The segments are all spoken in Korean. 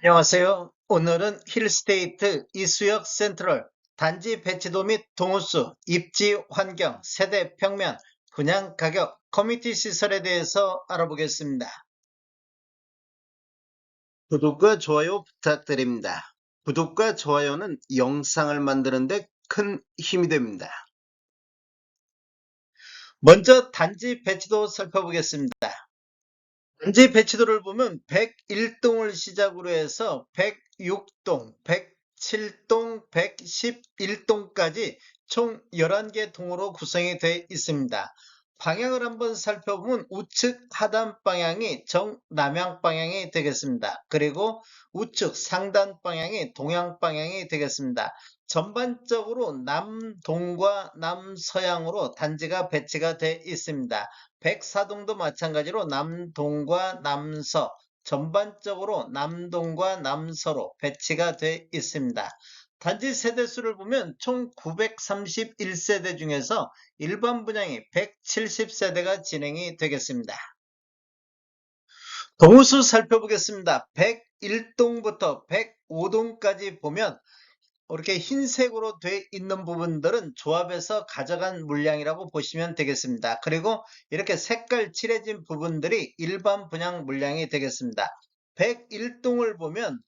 안녕하세요. 오늘은 힐스테이트 이수역 센트럴 단지 배치도 및 동호수, 입지 환경, 세대 평면, 분양 가격, 커뮤니티 시설에 대해서 알아보겠습니다. 구독과 좋아요 부탁드립니다. 구독과 좋아요는 영상을 만드는데 큰 힘이 됩니다. 먼저 단지 배치도 살펴보겠습니다. 단지 배치도를 보면 101동을 시작으로 해서 106동, 107동, 111동까지 총 11개 동으로 구성이 되어 있습니다. 방향을 한번 살펴보면 우측 하단 방향이 정남향 방향이 되겠습니다. 그리고 우측 상단 방향이 동양 방향이 되겠습니다. 전반적으로 남동과 남서향으로 단지가 배치가 되어 있습니다. 백사동도 마찬가지로 남동과 남서 전반적으로 남동과 남서로 배치가 되어 있습니다. 단지 세대수를 보면 총 931세대 중에서 일반 분양이 170세대가 진행이 되겠습니다. 동호수 살펴보겠습니다. 101동부터 105동까지 보면 이렇게 흰색으로 되어 있는 부분들은 조합에서 가져간 물량이라고 보시면 되겠습니다. 그리고 이렇게 색깔 칠해진 부분들이 일반 분양 물량이 되겠습니다. 101동을 보면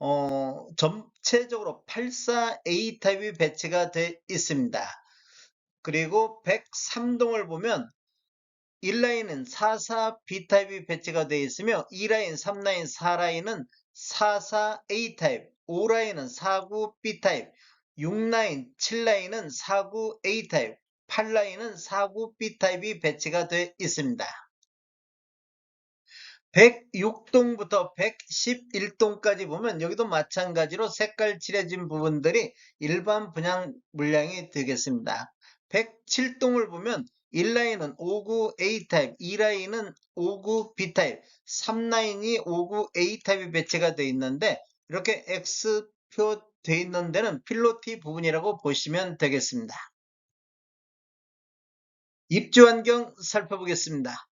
어, 전체적으로 84A 타입이 배치가 되어 있습니다. 그리고 103동을 보면 1라인은 44B 타입이 배치가 되어 있으며 2라인, 3라인, 4라인은 44A 타입, 5라인은 49B 타입, 6라인, 7라인은 49A 타입, 8라인은 49B 타입이 배치가 되어 있습니다. 106동부터 111동까지 보면 여기도 마찬가지로 색깔 칠해진 부분들이 일반 분양 물량이 되겠습니다. 107동을 보면 1라인은 59A 타입, 2라인은 59B 타입, 3라인이 59A 타입이 배치가 되어 있는데 이렇게 X표 되어 있는 데는 필로티 부분이라고 보시면 되겠습니다. 입주 환경 살펴보겠습니다.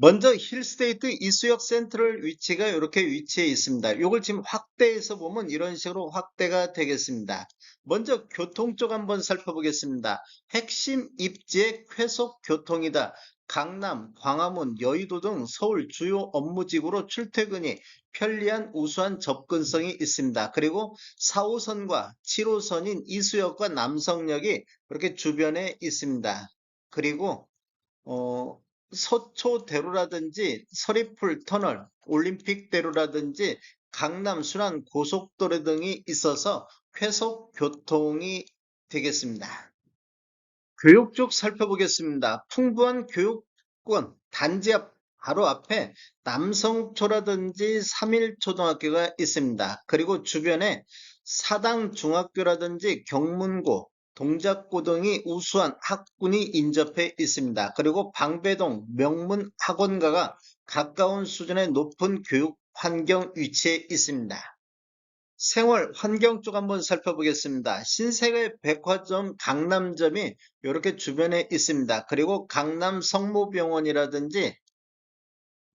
먼저 힐스테이트 이수역 센트럴 위치가 이렇게 위치해 있습니다. 이걸 지금 확대해서 보면 이런 식으로 확대가 되겠습니다. 먼저 교통 쪽 한번 살펴보겠습니다. 핵심 입지의 쾌속 교통이다. 강남, 광화문, 여의도 등 서울 주요 업무지구로 출퇴근이 편리한 우수한 접근성이 있습니다. 그리고 4호선과 7호선인 이수역과 남성역이 이렇게 주변에 있습니다. 그리고 어, 서초대로라든지 서리풀 터널, 올림픽대로라든지 강남 순환 고속도로 등이 있어서 쾌속 교통이 되겠습니다. 교육 쪽 살펴보겠습니다. 풍부한 교육권 단지 앞 바로 앞에 남성초라든지 3일초등학교가 있습니다. 그리고 주변에 사당중학교라든지 경문고, 동작고 등이 우수한 학군이 인접해 있습니다. 그리고 방배동 명문 학원가가 가까운 수준의 높은 교육 환경 위치에 있습니다. 생활 환경 쪽 한번 살펴보겠습니다. 신세계 백화점 강남점이 이렇게 주변에 있습니다. 그리고 강남 성모병원이라든지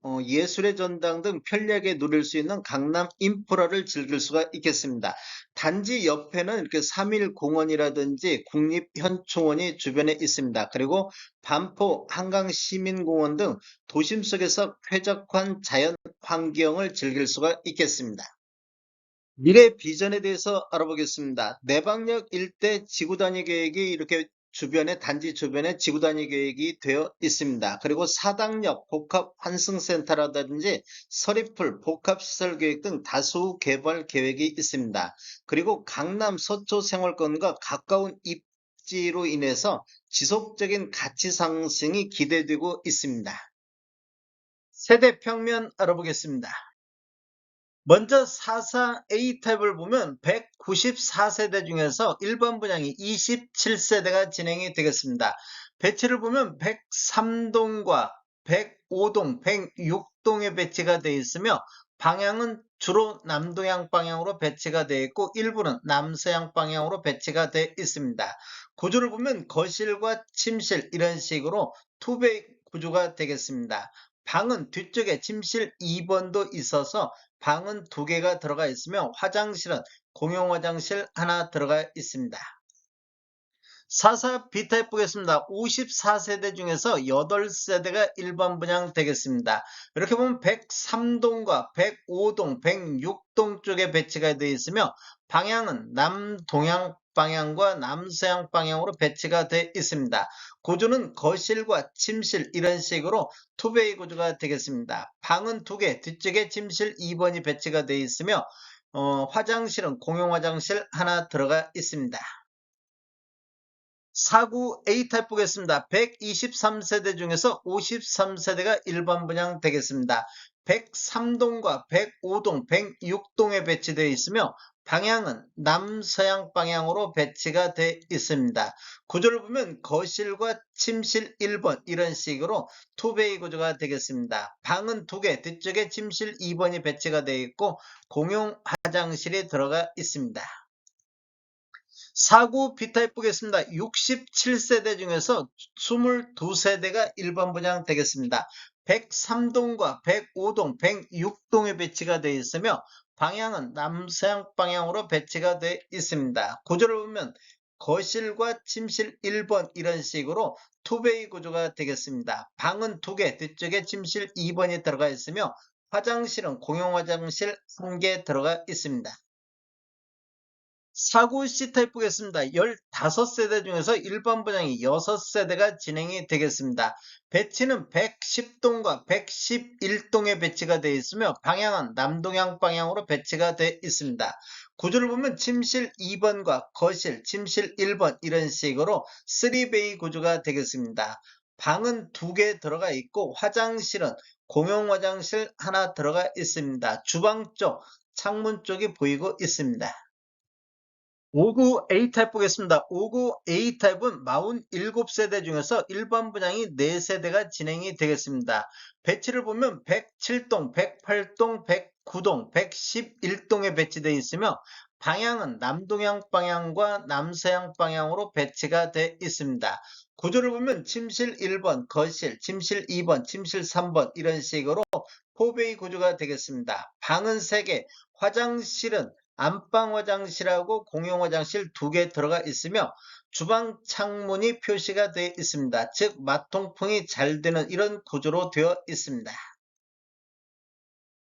어, 예술의 전당 등 편리하게 누릴 수 있는 강남 인프라를 즐길 수가 있겠습니다. 단지 옆에는 이렇게 3일 공원이라든지 국립현충원이 주변에 있습니다. 그리고 반포 한강시민공원 등 도심 속에서 쾌적한 자연 환경을 즐길 수가 있겠습니다. 미래 비전에 대해서 알아보겠습니다. 내방역 일대 지구단위 계획이 이렇게 주변에 단지 주변에 지구 단위 계획이 되어 있습니다. 그리고 사당역 복합 환승센터라든지 서리풀 복합 시설 계획 등 다수 개발 계획이 있습니다. 그리고 강남 서초 생활권과 가까운 입지로 인해서 지속적인 가치 상승이 기대되고 있습니다. 세대 평면 알아보겠습니다. 먼저 44A 타입을 보면 194세대 중에서 일반 분양이 27세대가 진행이 되겠습니다. 배치를 보면 103동과 105동, 106동에 배치가 되어 있으며 방향은 주로 남동향 방향으로 배치가 되어 있고 일부는 남서향 방향으로 배치가 되어 있습니다. 구조를 보면 거실과 침실 이런 식으로 투베이 구조가 되겠습니다. 방은 뒤쪽에 침실 2번도 있어서 방은 두 개가 들어가 있으며 화장실은 공용 화장실 하나 들어가 있습니다. 4사 B타입 보겠습니다. 54세대 중에서 8세대가 일반 분양 되겠습니다. 이렇게 보면 103동과 105동, 106동 쪽에 배치가 되어 있으며 방향은 남동향 방향과 남서양 방향으로 배치가 되어 있습니다. 구조는 거실과 침실 이런 식으로 투베이 구조가 되겠습니다. 방은 두 개, 뒤쪽에 침실 2번이 배치가 되어 있으며 어, 화장실은 공용 화장실 하나 들어가 있습니다. 4구 A타입 보겠습니다. 123세대 중에서 53세대가 일반 분양 되겠습니다. 103동과 105동, 106동에 배치되어 있으며 방향은 남서양 방향으로 배치가 되어 있습니다. 구조를 보면 거실과 침실 1번 이런 식으로 투베이 구조가 되겠습니다. 방은 두 개, 뒤쪽에 침실 2번이 배치가 되어 있고 공용 화장실이 들어가 있습니다. 4구 B타입 보겠습니다. 67세대 중에서 22세대가 일반 분양 되겠습니다. 103동과 105동, 106동에 배치가 되어 있으며 방향은 남서양 방향으로 배치가 되어 있습니다. 구조를 보면 거실과 침실 1번 이런 식으로 투베이 구조가 되겠습니다. 방은 두 개, 뒤쪽에 침실 2번이 들어가 있으며 화장실은 공용 화장실 1개 들어가 있습니다. 4구 C타입 보겠습니다. 15세대 중에서 일반 분양이 6세대가 진행이 되겠습니다. 배치는 110동과 111동에 배치가 되어 있으며 방향은 남동향 방향으로 배치가 되어 있습니다. 구조를 보면 침실 2번과 거실, 침실 1번 이런 식으로 3베이 구조가 되겠습니다. 방은 두개 들어가 있고 화장실은 공용 화장실 하나 들어가 있습니다. 주방 쪽, 창문 쪽이 보이고 있습니다. 59 A타입 보겠습니다. 59 A타입은 47세대 중에서 일반 분양이 4세대가 진행이 되겠습니다. 배치를 보면 107동, 108동, 109동, 111동에 배치되어 있으며 방향은 남동향 방향과 남서양 방향으로 배치가 되어 있습니다. 구조를 보면 침실 1번, 거실, 침실 2번, 침실 3번 이런 식으로 포베이 구조가 되겠습니다. 방은 3개, 화장실은 안방 화장실하고 공용 화장실 두 개 들어가 있으며 주방 창문이 표시가 되어 있습니다. 즉 마통풍이 잘 되는 이런 구조로 되어 있습니다.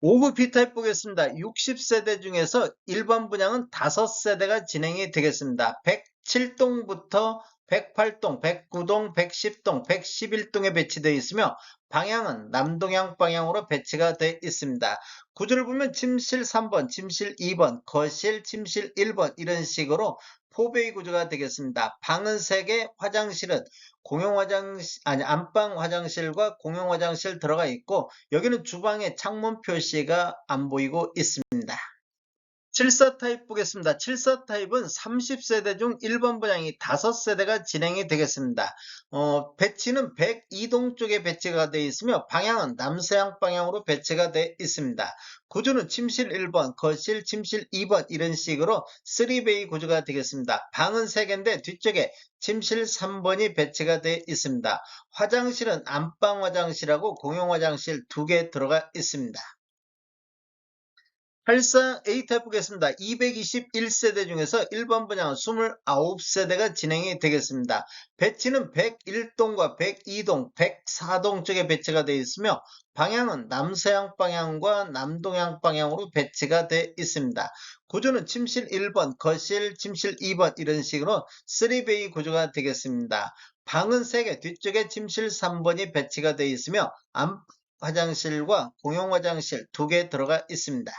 5구 B타입 보겠습니다. 60세대 중에서 일반 분양은 5세대가 진행이 되겠습니다. 107동부터 108동, 109동, 110동, 111동에 배치되어 있으며 방향은 남동향 방향으로 배치가 되어 있습니다. 구조를 보면 침실 3번, 침실 2번, 거실, 침실 1번 이런 식으로 포베이 구조가 되겠습니다. 방은 3개, 화장실은 공용 화장실, 아니, 안방 화장실과 공용 화장실 들어가 있고, 여기는 주방에 창문 표시가 안 보이고 있습니다. 74 타입 보겠습니다. 74 타입은 30세대 중 1번 분양이 5세대가 진행이 되겠습니다. 어, 배치는 102동 쪽에 배치가 되어 있으며 방향은 남서양 방향으로 배치가 되어 있습니다. 구조는 침실 1번, 거실, 침실 2번 이런 식으로 3베이 구조가 되겠습니다. 방은 3개인데 뒤쪽에 침실 3번이 배치가 되어 있습니다. 화장실은 안방 화장실하고 공용 화장실 2개 들어가 있습니다. 84 A타입 보겠습니다. 221세대 중에서 1번 분양은 29세대가 진행이 되겠습니다. 배치는 101동과 102동, 104동 쪽에 배치가 되어 있으며 방향은 남서양 방향과 남동향 방향으로 배치가 되어 있습니다. 구조는 침실 1번, 거실, 침실 2번 이런 식으로 3베이 구조가 되겠습니다. 방은 3개, 뒤쪽에 침실 3번이 배치가 되어 있으며 앞 화장실과 공용 화장실 2개 들어가 있습니다.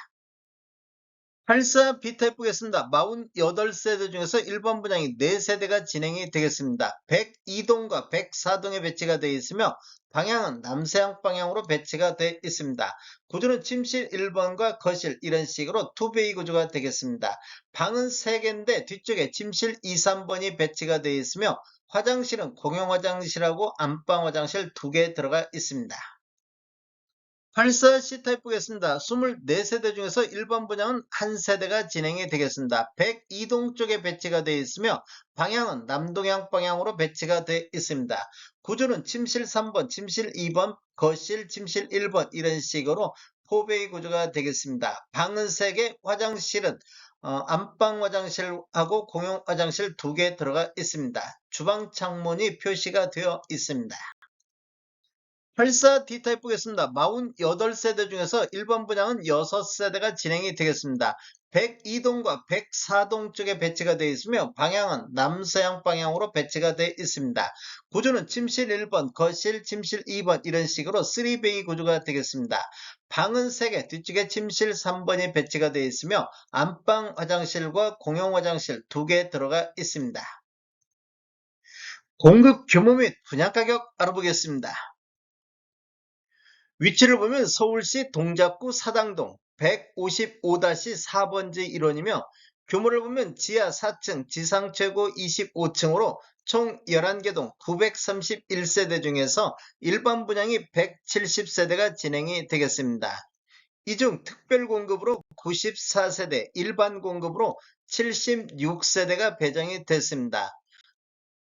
84 B타입 보겠습니다. 48세대 중에서 1번 분양이 4세대가 진행이 되겠습니다. 102동과 104동에 배치가 되어 있으며 방향은 남서양 방향으로 배치가 되어 있습니다. 구조는 침실 1번과 거실 이런 식으로 투베이 구조가 되겠습니다. 방은 3개인데 뒤쪽에 침실 2, 3번이 배치가 되어 있으며 화장실은 공용 화장실하고 안방 화장실 2개 들어가 있습니다. 84 C타입 보겠습니다. 24세대 중에서 1번 분양은 한 세대가 진행이 되겠습니다. 102동 쪽에 배치가 되어 있으며 방향은 남동향 방향으로 배치가 되어 있습니다. 구조는 침실 3번, 침실 2번, 거실, 침실 1번 이런 식으로 포베이 구조가 되겠습니다. 방은 3개, 화장실은 어, 안방 화장실하고 공용 화장실 2개 들어가 있습니다. 주방 창문이 표시가 되어 있습니다. 84 D타입 보겠습니다. 48세대 중에서 1번 분양은 6세대가 진행이 되겠습니다. 102동과 104동 쪽에 배치가 되어 있으며 방향은 남서양 방향으로 배치가 되어 있습니다. 구조는 침실 1번, 거실, 침실 2번 이런 식으로 3베이 구조가 되겠습니다. 방은 3개, 뒤쪽에 침실 3번이 배치가 되어 있으며 안방 화장실과 공용 화장실 2개 들어가 있습니다. 공급 규모 및 분양 가격 알아보겠습니다. 위치를 보면 서울시 동작구 사당동 155-4번지 1원이며 규모를 보면 지하 4층, 지상 최고 25층으로 총 11개 동 931세대 중에서 일반 분양이 170세대가 진행이 되겠습니다. 이 중 특별 공급으로 94세대, 일반 공급으로 76세대가 배정이 됐습니다.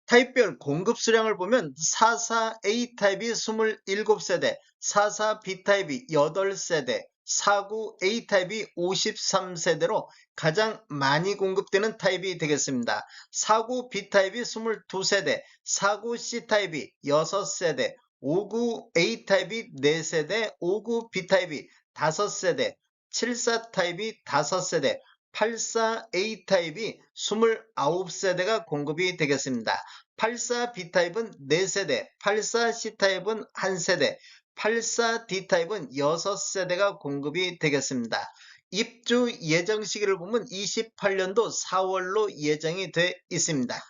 타입별 공급 수량을 보면 44A 타입이 27세대, 44B 타입이 8세대, 49A 타입이 53세대로 가장 많이 공급되는 타입이 되겠습니다. 49B 타입이 22세대, 49C 타입이 6세대, 59A 타입이 4세대, 59B 타입이 5세대, 74 타입이 5세대, 84A 타입이 29세대가 공급이 되겠습니다. 84B 타입은 4세대, 84C 타입은 1세대, 84D 타입은 6세대가 공급이 되겠습니다. 입주 예정 시기를 보면 28년도 4월로 예정이 돼 있습니다.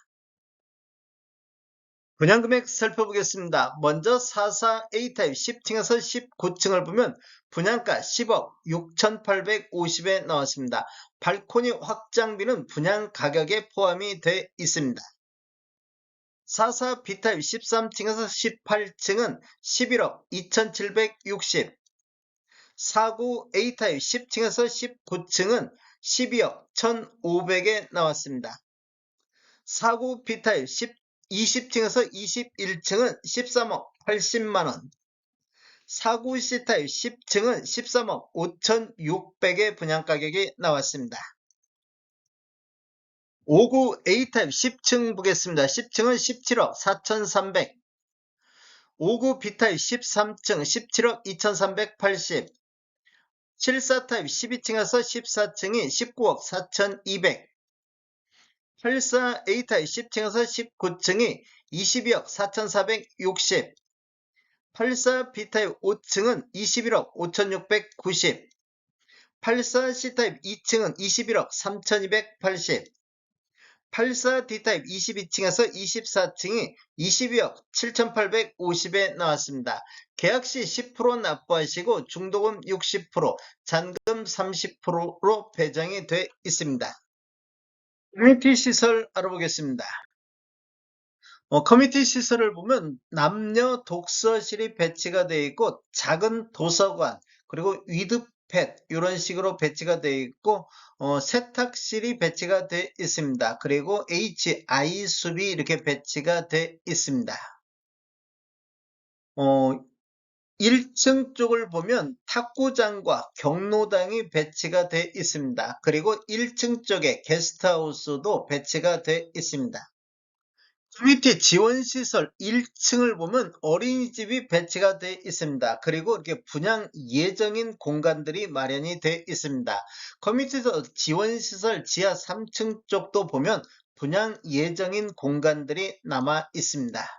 분양금액 살펴보겠습니다. 먼저 44A 타입 10층에서 19층을 보면 분양가 10억 6,850에 나왔습니다. 발코니 확장비는 분양 가격에 포함이 돼 있습니다. 44B 타입 13층에서 18층은 11억 2,760 49A 타입 10층에서 19층은 12억 1,500에 나왔습니다. 49B 타입 10, 20층에서 21층은 13억 80만원 49C 타입 10층은 13억 5,600의 분양가격이 나왔습니다. 59 A타입 10층 보겠습니다. 10층은 17억 4,300 59 B타입 13층 17억 2,380 74 타입 12층에서 14층이 19억 4,200 84 A타입 10층에서 19층이 22억 4,460 84 B타입 5층은 21억 5,690 84 C타입 2층은 21억 3,280 84 D타입 22층에서 24층이 22억 7,850에 나왔습니다. 계약 시 10% 납부하시고 중도금 60%, 잔금 30%로 배정이 돼 있습니다. 커뮤니티 시설 알아보겠습니다. 어, 커뮤니티 시설을 보면 남녀 독서실이 배치가 되어 있고 작은 도서관 그리고 위드팻 이런 식으로 배치가 되어 있고 어, 세탁실이 배치가 되어 있습니다. 그리고 HI 숲이 이렇게 배치가 되어 있습니다. 어, 1층 쪽을 보면 탁구장과 경로당이 배치가 되어 있습니다. 그리고 1층 쪽에 게스트하우스도 배치가 되어 있습니다. 커뮤니티 지원시설 1층을 보면 어린이집이 배치가 되어 있습니다. 그리고 이렇게 분양 예정인 공간들이 마련이 되어 있습니다. 커뮤니티 지원시설 지하 3층 쪽도 보면 분양 예정인 공간들이 남아 있습니다.